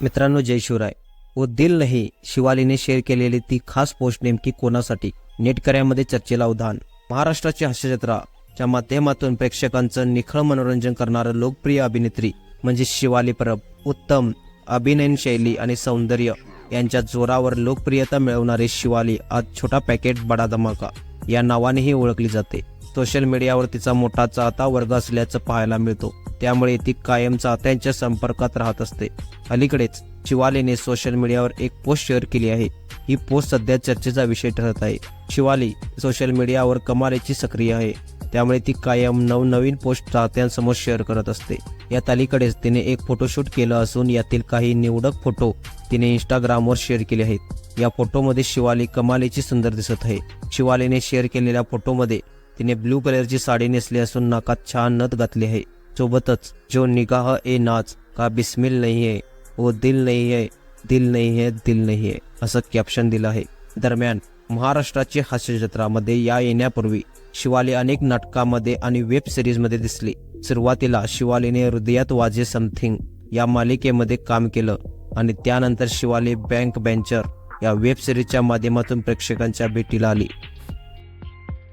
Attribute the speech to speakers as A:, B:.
A: मित्रांनो जय शिवराय. व दिल नाही शिवालीने शेअर केलेली ती खास पोस्ट नेमकी कोणासाठी? नेटकऱ्यामध्ये चर्चेला उधाण. महाराष्ट्राची हास्यजत्रा च्या माध्यमातून प्रेक्षकांचं निखळ मनोरंजन करणारं लोकप्रिय अभिनेत्री म्हणजे शिवाली परब उत्तम अभिनयन शैली आणि सौंदर्य यांच्या जोरावर लोकप्रियता मिळवणारी शिवाली आज छोटा पॅकेट बडा धमाका. या नावानेही ओळखली जाते. सोशल मीडियावर तिचा मोठा चाहता वर्ग असल्याचं पाहायला मिळतो. त्यामुळे ती कायम चाहत्यांच्या संपर्कात राहत असते. अलीकडेच शिवालीने सोशल मीडियावर एक पोस्ट शेअर केली आहे. ही पोस्ट सध्या चर्चेचा विषय ठरत आहे. शिवाली सोशल मीडियावर कमालीची सक्रिय आहे. त्यामुळे ती कायम नवनवीन पोस्ट चाहत्यांसमोर शेअर करत असते. यात अलीकडेच तिने एक फोटोशूट केलं असून यातील काही निवडक फोटो तिने इंस्टाग्रामवर शेअर केले आहेत. या फोटोमध्ये शिवाली कमालीची सुंदर दिसत आहे. शिवालीने शेअर केलेल्या फोटोमध्ये तिने ब्लू कलरची साडी नेसली असून नाकात छान नथ घातली आहे. सोबतच जो निगाह ए नाच का बिस्मिल नाही आहे वो दिल नाही आहे दिल नाही आहे दिल नाही आहे असं कॅप्शन दिलं आहे. दरम्यान महाराष्ट्राची हास्यजत्रामध्ये या येण्यापूर्वी शिवाली अनेक नाटकामध्ये आणि वेब सिरीजमध्ये दिसली. सुरुवातीला शिवालीने हृदयात वाजे समथिंग या मालिकेमध्ये काम केलं आणि त्यानंतर शिवाली बँक बेंचर या वेब सिरीजच्या माध्यमातून प्रेक्षकांच्या भेटीला आली.